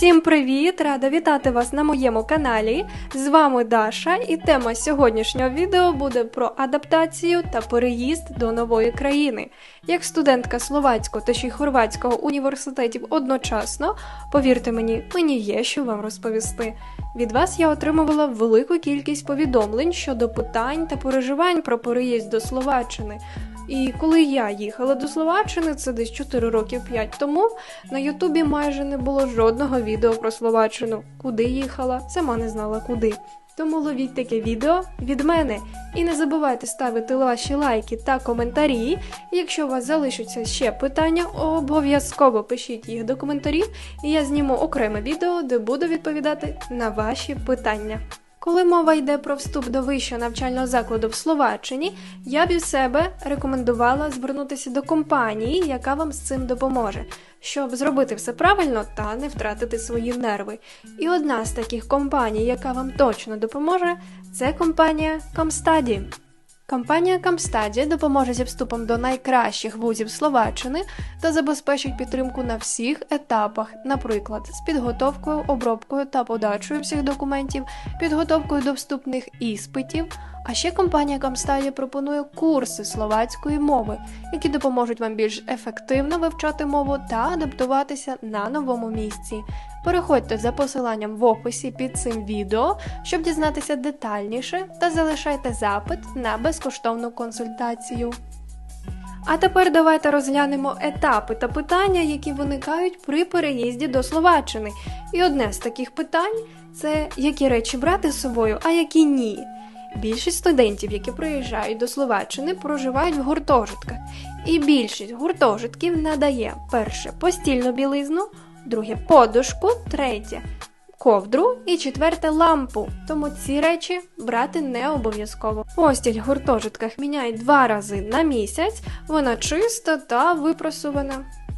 Всім привіт! Рада вітати вас на моєму каналі. З вами Даша, і тема сьогоднішнього відео буде про адаптацію та переїзд до нової країни. Як студентка словацького та ще й хорватського університетів одночасно, повірте мені, мені є що вам розповісти. Від вас я отримувала велику кількість повідомлень щодо питань та переживань про переїзд до Словаччини. І коли я їхала до Словаччини, це десь 4 років 5 тому, на Ютубі майже не було жодного відео про Словаччину. Куди їхала, сама не знала куди. Тому ловіть таке відео від мене. І не забувайте ставити ваші лайки та коментарі. Якщо у вас залишаться ще питання, обов'язково пишіть їх до коментарів, і я зніму окреме відео, де буду відповідати на ваші питання. Коли мова йде про вступ до вищого навчального закладу в Словаччині, я б від себе рекомендувала звернутися до компанії, яка вам з цим допоможе, щоб зробити все правильно та не втратити свої нерви. І одна з таких компаній, яка вам точно допоможе, це компанія Comstudy. Компанія Камстаді допоможе зі вступом до найкращих вузів Словаччини та забезпечить підтримку на всіх етапах, наприклад, з підготовкою, обробкою та подачею всіх документів, підготовкою до вступних іспитів. А ще компанія Камстаді пропонує курси словацької мови, які допоможуть вам більш ефективно вивчати мову та адаптуватися на новому місці. Переходьте за посиланням в описі під цим відео, щоб дізнатися детальніше, та залишайте запит на безкоштовну консультацію. А тепер давайте розглянемо етапи та питання, які виникають при переїзді до Словаччини. І одне з таких питань це які речі брати з собою, а які ні. Більшість студентів, які приїжджають до Словаччини, проживають в гуртожитках. І більшість гуртожитків надає перше постільну білизну, друге подушку, третє ковдру і четверте лампу. Тому ці речі брати не обов'язково. Постіль в гуртожитках міняють два рази на місяць, вона чиста та випросувана.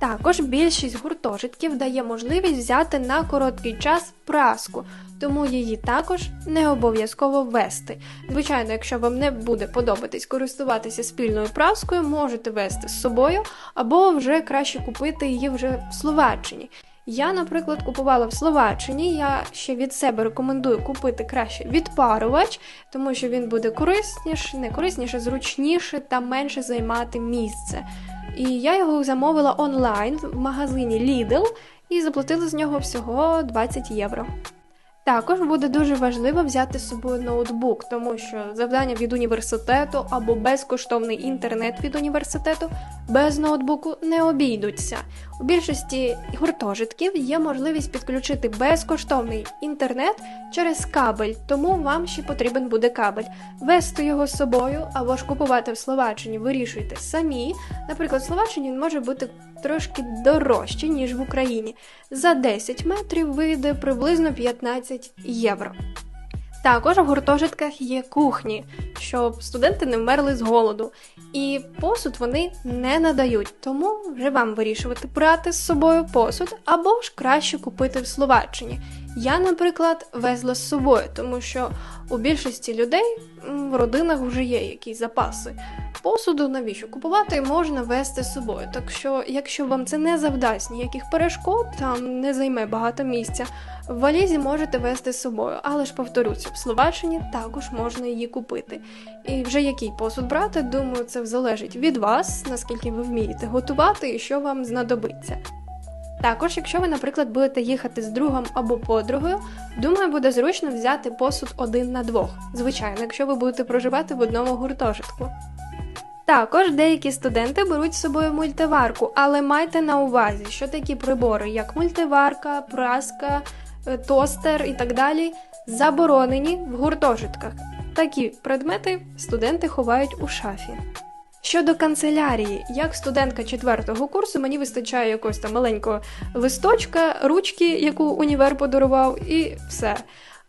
Також більшість гуртожитків дає можливість взяти на короткий час праску, тому її також не обов'язково ввести. Звичайно, якщо вам не буде подобатись користуватися спільною праскою, можете вести з собою, або вже краще купити її вже в Словаччині. Я, наприклад, купувала в Словаччині. Я ще від себе рекомендую купити краще відпарувач, тому що він буде корисніше, не корисніше, зручніше та менше займати місце. І я його замовила онлайн в магазині Lidl і заплатила з нього всього 20 євро. Також буде дуже важливо взяти з собою ноутбук, тому що завдання від університету або безкоштовний інтернет від університету без ноутбуку не обійдуться. У більшості гуртожитків є можливість підключити безкоштовний інтернет через кабель, тому вам ще потрібен буде кабель. Вести його з собою або ж купувати в Словаччині вирішуйте самі. Наприклад, в Словаччині може бути трошки дорожче, ніж в Україні. За 10 метрів вийде приблизно 15 євро. Також в гуртожитках є кухні, щоб студенти не вмерли з голоду. І посуд вони не надають, тому вже вам вирішувати брати з собою посуд або ж краще купити в Словаччині. Я, наприклад, везла з собою, тому що у більшості людей в родинах вже є якісь запаси. Посуду навіщо купувати можна вести з собою. Так що, якщо вам це не завдасть ніяких перешкод, там не займе багато місця, в валізі можете вести з собою, але ж повторюся, в Словаччині також можна її купити. І вже який посуд брати, думаю, це залежить від вас, наскільки ви вмієте готувати і що вам знадобиться. Також, якщо ви, наприклад, будете їхати з другом або подругою, думаю, буде зручно взяти посуд один на двох. Звичайно, якщо ви будете проживати в одному гуртожитку. Також деякі студенти беруть з собою мультиварку, але майте на увазі, що такі прибори, як мультиварка, праска, е, тостер і так далі, заборонені в гуртожитках. Такі предмети студенти ховають у шафі. Щодо канцелярії, як студентка четвертого курсу, мені вистачає якогось там маленького листочка, ручки, яку універ подарував, і все.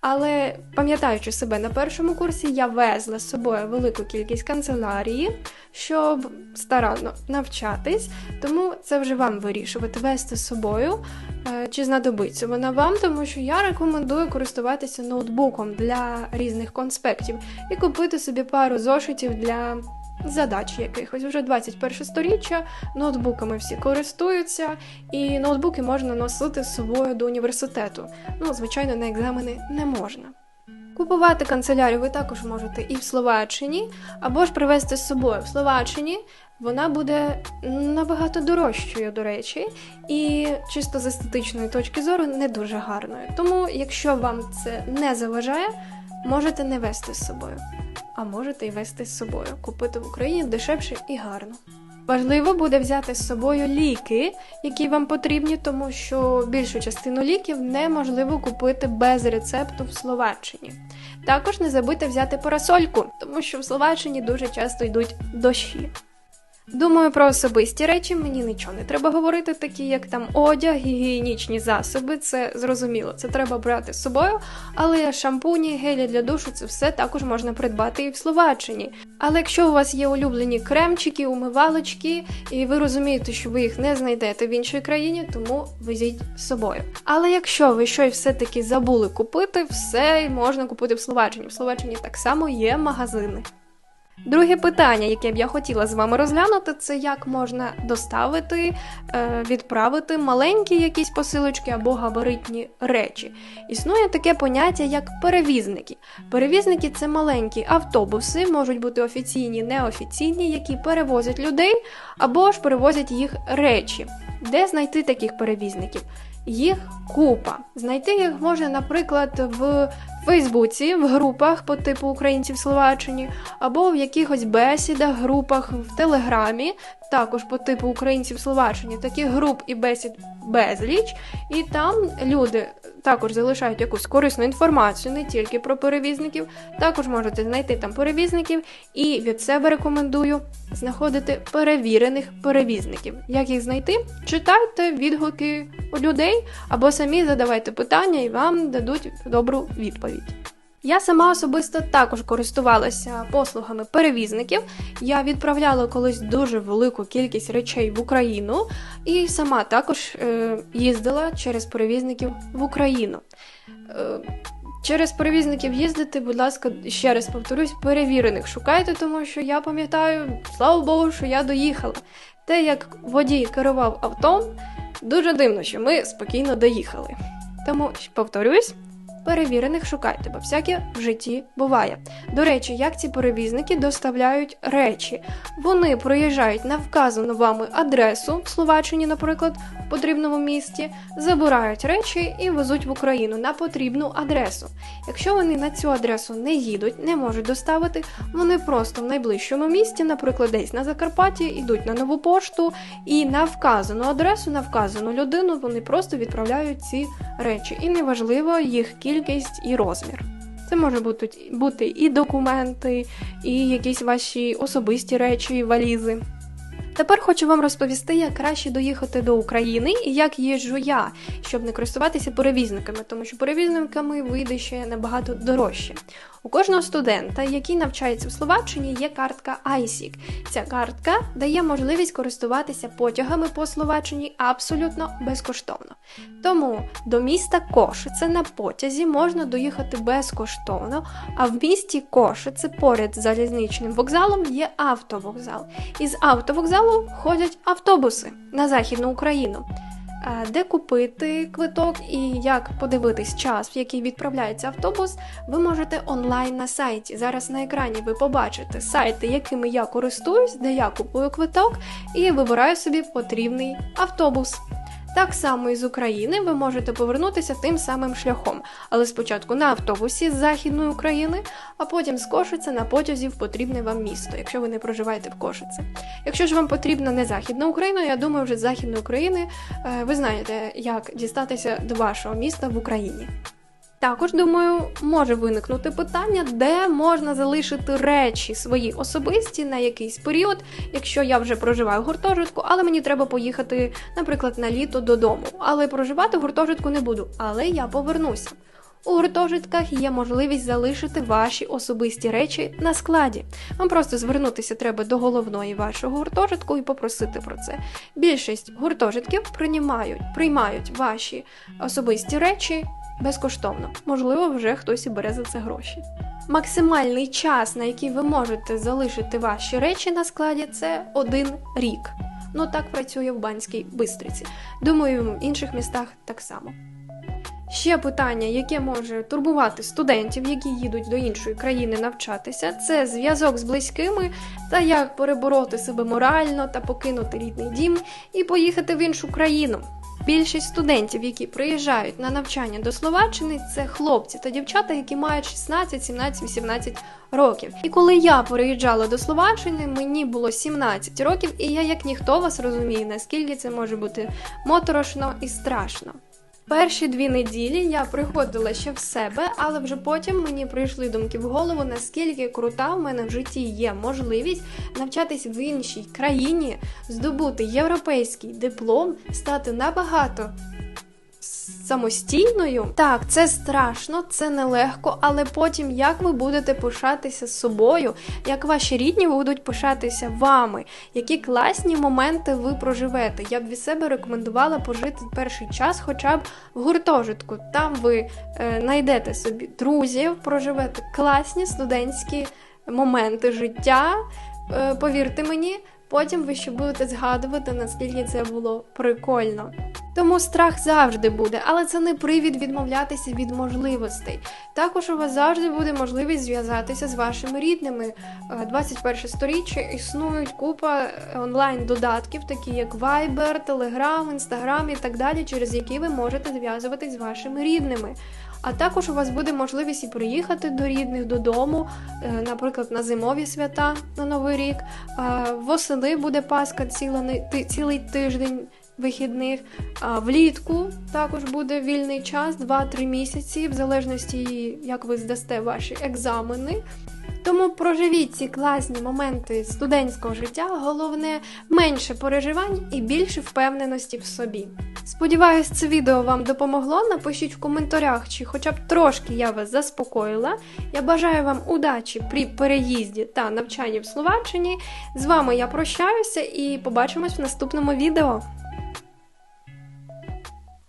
Але пам'ятаючи себе на першому курсі, я везла з собою велику кількість канцелярії, щоб старанно навчатись, тому це вже вам вирішувати, вести з собою, е, чи знадобиться вона вам, тому що я рекомендую користуватися ноутбуком для різних конспектів і купити собі пару зошитів для задач якихось. Вже 21 сторіччя, ноутбуками всі користуються, і ноутбуки можна носити з собою до університету. Ну, звичайно, на екзамени не можна. Купувати канцелярію ви також можете і в Словаччині, або ж привезти з собою в Словаччині. Вона буде набагато дорожчою, до речі, і чисто з естетичної точки зору не дуже гарною. Тому, якщо вам це не заважає, можете не вести з собою, а можете й вести з собою. Купити в Україні дешевше і гарно. Важливо буде взяти з собою ліки, які вам потрібні, тому що більшу частину ліків неможливо купити без рецепту в Словаччині. Також не забудьте взяти парасольку, тому що в Словаччині дуже часто йдуть дощі. Думаю, про особисті речі мені нічого не треба говорити, такі як там одяг, гігієнічні засоби, це зрозуміло, це треба брати з собою. Але шампуні, гелі для душу це все також можна придбати і в Словаччині. Але якщо у вас є улюблені кремчики, умивалочки, і ви розумієте, що ви їх не знайдете в іншій країні, тому везіть з собою. Але якщо ви щось все-таки забули купити, все можна купити в Словаччині. В Словаччині так само є магазини. Друге питання, яке б я хотіла з вами розглянути, це як можна доставити, е, відправити маленькі якісь посилочки або габаритні речі. Існує таке поняття, як перевізники. Перевізники це маленькі автобуси, можуть бути офіційні, неофіційні, які перевозять людей або ж перевозять їх речі. Де знайти таких перевізників? Їх купа. Знайти їх можна, наприклад, в Фейсбуці, в групах по типу українців в Словаччині, або в якихось бесідах, групах в Телеграмі, також по типу українців в Словаччині. Таких груп і бесід безліч. І там люди також залишають якусь корисну інформацію, не тільки про перевізників. Також можете знайти там перевізників, і від себе рекомендую знаходити перевірених перевізників. Як їх знайти? Читайте відгуки у людей або самі задавайте питання і вам дадуть добру відповідь. Я сама особисто також користувалася послугами перевізників. Я відправляла колись дуже велику кількість речей в Україну і сама також е, їздила через перевізників в Україну. Е, Через перевізників їздити, будь ласка, ще раз повторюсь, перевірених шукайте, тому що я пам'ятаю, слава Богу, що я доїхала. Те, як водій керував автом, дуже дивно, що ми спокійно доїхали. Тому повторюсь, перевірених шукайте, бо всяке в житті буває. До речі, як ці перевізники доставляють речі? Вони проїжджають на вказану вами адресу в Словаччині, наприклад, в потрібному місті, забирають речі і везуть в Україну на потрібну адресу. Якщо вони на цю адресу не їдуть, не можуть доставити, вони просто в найближчому місті, наприклад, десь на Закарпатті, йдуть на нову пошту і на вказану адресу, на вказану людину вони просто відправляють ці речі. І неважливо їх кількість і розмір. Це може бути, бути і документи, і якісь ваші особисті речі, валізи. Тепер хочу вам розповісти, як краще доїхати до України і як їжджу я, щоб не користуватися перевізниками, тому що перевізниками вийде ще набагато дорожче. У кожного студента, який навчається в Словаччині, є картка ISIC. Ця картка дає можливість користуватися потягами по Словаччині абсолютно безкоштовно. Тому до міста Кошице на потязі можна доїхати безкоштовно, а в місті Кошице поряд з залізничним вокзалом є автовокзал. Із автовокзалу ходять автобуси на Західну Україну. Де купити квиток і як подивитись час, в який відправляється автобус, ви можете онлайн на сайті. Зараз на екрані ви побачите сайти, якими я користуюсь, де я купую квиток і вибираю собі потрібний автобус. Так само і з України ви можете повернутися тим самим шляхом, але спочатку на автобусі з Західної України, а потім з Кошиця на потязі в потрібне вам місто, якщо ви не проживаєте в Кошиці. Якщо ж вам потрібна не Західна Україна, я думаю, вже з Західної України е, ви знаєте, як дістатися до вашого міста в Україні. Також, думаю, може виникнути питання, де можна залишити речі свої особисті на якийсь період, якщо я вже проживаю в гуртожитку, але мені треба поїхати, наприклад, на літо додому. Але проживати в гуртожитку не буду, але я повернуся. У гуртожитках є можливість залишити ваші особисті речі на складі. Вам просто звернутися треба до головної вашого гуртожитку і попросити про це. Більшість гуртожитків приймають, приймають ваші особисті речі безкоштовно. Можливо, вже хтось і бере за це гроші. Максимальний час, на який ви можете залишити ваші речі на складі, це один рік. Ну так працює в Банській Бистриці. Думаю, в інших містах так само. Ще питання, яке може турбувати студентів, які їдуть до іншої країни навчатися, це зв'язок з близькими та як перебороти себе морально та покинути рідний дім і поїхати в іншу країну. Більшість студентів, які приїжджають на навчання до Словаччини, це хлопці та дівчата, які мають 16, 17, 18 років. І коли я переїжджала до Словаччини, мені було 17 років, і я як ніхто вас розумію, наскільки це може бути моторошно і страшно. Перші дві неділі я приходила ще в себе, але вже потім мені прийшли думки в голову, наскільки крута в мене в житті є можливість навчатися в іншій країні, здобути європейський диплом, стати набагато самостійною. Так, це страшно, це нелегко, але потім як ви будете пишатися собою, як ваші рідні будуть пишатися вами, які класні моменти ви проживете. Я б від себе рекомендувала пожити перший час, хоча б в гуртожитку. Там ви е, знайдете собі друзів, проживете класні студентські моменти життя. Е, повірте мені, потім ви ще будете згадувати, наскільки це було прикольно. Тому страх завжди буде, але це не привід відмовлятися від можливостей. Також у вас завжди буде можливість зв'язатися з вашими рідними. Е, 21 сторіччя існують купа онлайн-додатків, такі як Viber, Telegram, Instagram і так далі, через які ви можете зв'язуватись з вашими рідними. А також у вас буде можливість і приїхати до рідних додому, е, наприклад, на зимові свята на Новий рік. Е, Восени буде ціла- цілий тиждень вихідних. Влітку також буде вільний час 2-3 місяці, в залежності, як ви здасте ваші екзамени. Тому проживіть ці класні моменти студентського життя. Головне менше переживань і більше впевненості в собі. Сподіваюсь, це відео вам допомогло. Напишіть в коментарях, чи хоча б трошки я вас заспокоїла. Я бажаю вам удачі при переїзді та навчанні в Словаччині. З вами я прощаюся і побачимось в наступному відео.